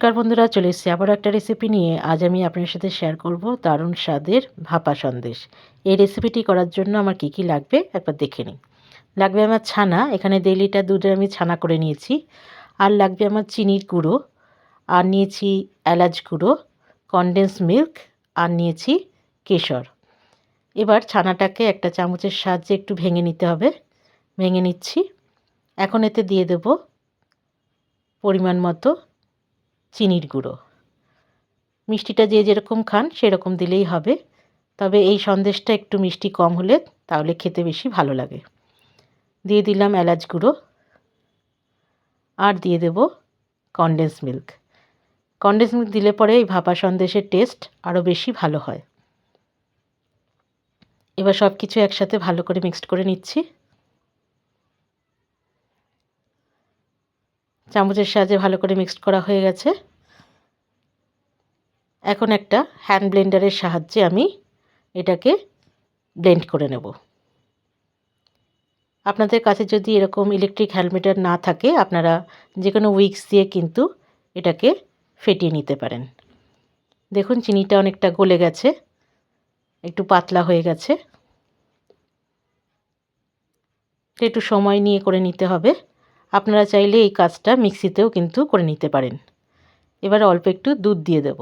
নমস্কার বন্ধুরা, চলে এসেছি আবার একটা রেসিপি নিয়ে। আজ আমি আপনার সাথে শেয়ার করব দারুণ স্বাদের ভাপা সন্দেশ। এই রেসিপিটি করার জন্য আমার কি কি লাগবে একবার দেখে নিই। লাগবে আমার ছানা, এখানে দেড় লিটার দুধে আমি ছানা করে নিয়েছি। আর লাগবে আমার চিনির গুঁড়ো। আর নিয়েছি এলাচ গুঁড়ো কনডেন্স মিল্ক আর নিয়েছি কেশর। এবার ছানাটাকে একটা চামচের সাহায্যে একটু ভেঙে নিতে হবে। ভেঙে নিচ্ছি। এখন এতে দিয়ে দেব পরিমাণ মতো চিনির গুঁড়ো। মিষ্টিটা যে যেরকম খান, সেরকম দিলেই হবে। তবে এই সন্দেশটা একটু মিষ্টি কম হলে তাহলে খেতে বেশি ভালো লাগে। দিয়ে দিলাম এলাচ গুঁড়ো। আর দিয়ে দেব কনডেন্স মিল্ক কনডেন্স মিল্ক দিলে পরে এই ভাপা সন্দেশের টেস্ট আরও বেশি ভালো হয়। এবার সব কিছু একসাথে ভালো করে মিক্সড করে নিচ্ছি। চামচের সাহায্যে ভালো করে মিক্সড করা হয়ে গেছে। এখন একটা হ্যান্ড ব্লেন্ডারের সাহায্যে আমি এটাকে ব্লেন্ড করে নেব। আপনাদের কাছে যদি এরকম ইলেকট্রিক হ্যান্ডমেটার না থাকে, আপনারা যে কোনো উইক্স দিয়ে কিন্তু এটাকে ফেটিয়ে নিতে পারেন। দেখুন, চিনিটা অনেকটা গলে গেছে, একটু পাতলা হয়ে গেছে। একটু সময় নিয়ে করে নিতে হবে। আপনারা চাইলে এই কাজটা মিক্সিতেও কিন্তু করে নিতে পারেন। এবার অল্প একটু দুধ দিয়ে দেব।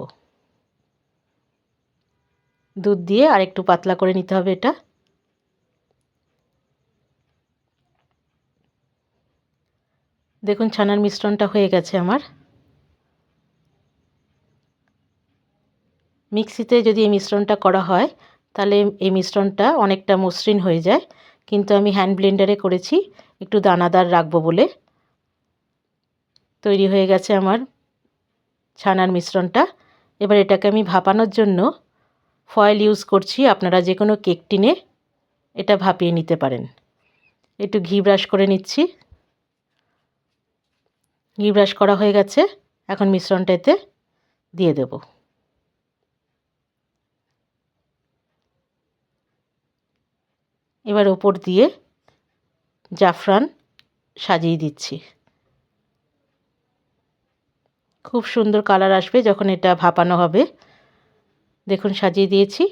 দুধ দিয়ে আর একটু পাতলা করে নিতে হবে এটা। দেখুন, ছানার মিশ্রণটা হয়ে গেছে আমার। মিক্সিতে যদি এই মিশ্রণটা করা হয়, তাহলে এই মিশ্রণটা অনেকটা মসৃণ হয়ে যায়। কিন্তু আমি হ্যান্ড ব্লেন্ডারে করেছি। একটু দানাদার রাখব বলে। তৈরি হয়ে গেছে আমার ছানার মিশ্রণটা। এবার এটাকে আমি ভাপানোর জন্য ফয়েল ইউজ করছি। আপনারা যে কোনো কেক টিনে এটা ভাপিয়ে নিতে পারেন। একটু ঘি ব্রাশ করে নিচ্ছি। ঘি ব্রাশ করা হয়ে গেছে। এখন মিশ্রণটা এতে দিয়ে দেব। এবার ওপর দিয়ে জাফরান সাজিয়ে দিচ্ছি। খুব সুন্দর কালার আসবে যখন এটা ভাপানো হবে। দেখুন, সাজিয়ে দিয়েছি।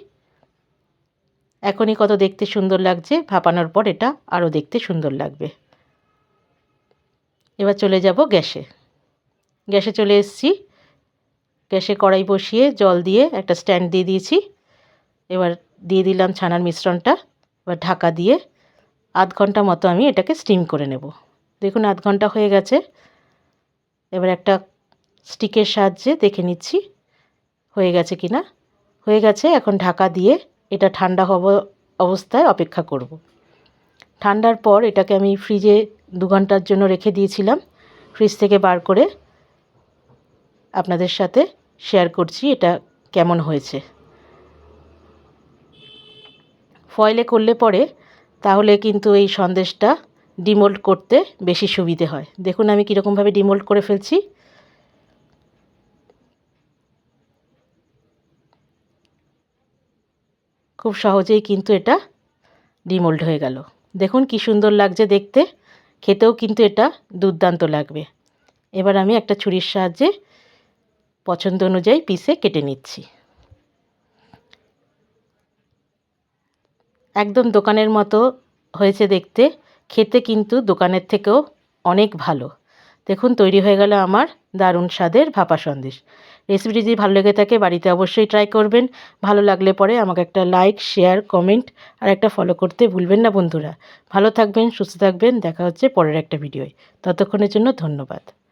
এখনই কত দেখতে সুন্দর লাগছে। ভাপানোর পর এটা আরও দেখতে সুন্দর লাগবে। এবার চলে যাব গ্যাসে। গ্যাসে চলে এসেছি। গ্যাসে কড়াই বসিয়ে জল দিয়ে একটা স্ট্যান্ড দিয়ে দিয়েছি। এবার দিয়ে দিলাম ছানার মিশ্রণটা। এবার ঢাকা দিয়ে আধ ঘণ্টা মতো আমি এটাকে স্টিম করে নেব। দেখুন আধ ঘণ্টা হয়ে গেছে। এবার একটা স্টিকের সাহায্যে দেখে নিচ্ছি হয়ে গেছে কি না হয়ে গেছে, এখন ঢাকা দিয়ে এটা ঠান্ডা হব অবস্থায় অপেক্ষা করব। ঠান্ডার পর এটাকে আমি ফ্রিজে দু ঘণ্টার জন্য রেখে দিয়েছিলাম। ফ্রিজ থেকে বার করে আপনাদের সাথে শেয়ার করছি এটা কেমন হয়েছে। ফয়েলে করলে পরে তাহলে কিন্তু এই সন্দেশটা ডিমোল্ড করতে বেশি সুবিধে হয়। দেখুন আমি কীরকমভাবে ডিমোল্ড করে ফেলছি। খুব সহজেই কিন্তু এটা ডিমোল্ড হয়ে গেল। দেখুন কি সুন্দর লাগছে দেখতে। খেতেও কিন্তু এটা দুর্দান্ত লাগবে। এবার আমি একটা ছুরির সাহায্যে পছন্দ অনুযায়ী পিসে কেটে নিচ্ছি। একদম দোকানের মতো হয়েছে দেখতে। খেতে কিন্তু দোকানের থেকেও অনেক ভালো। দেখুন, তৈরি হয়ে গেল আমার দারুণ স্বাদের ভাপা সন্দেশ। রেসিপিটি যদি ভালো লেগে থাকে, বাড়িতে অবশ্যই ট্রাই করবেন। ভালো লাগলে পরে আমাকে একটা লাইক শেয়ার কমেন্ট আর একটা ফলো করতে ভুলবেন না বন্ধুরা। ভালো থাকবেন, সুস্থ থাকবেন। দেখা হচ্ছে পরের একটা ভিডিওয় ততক্ষণের জন্য ধন্যবাদ।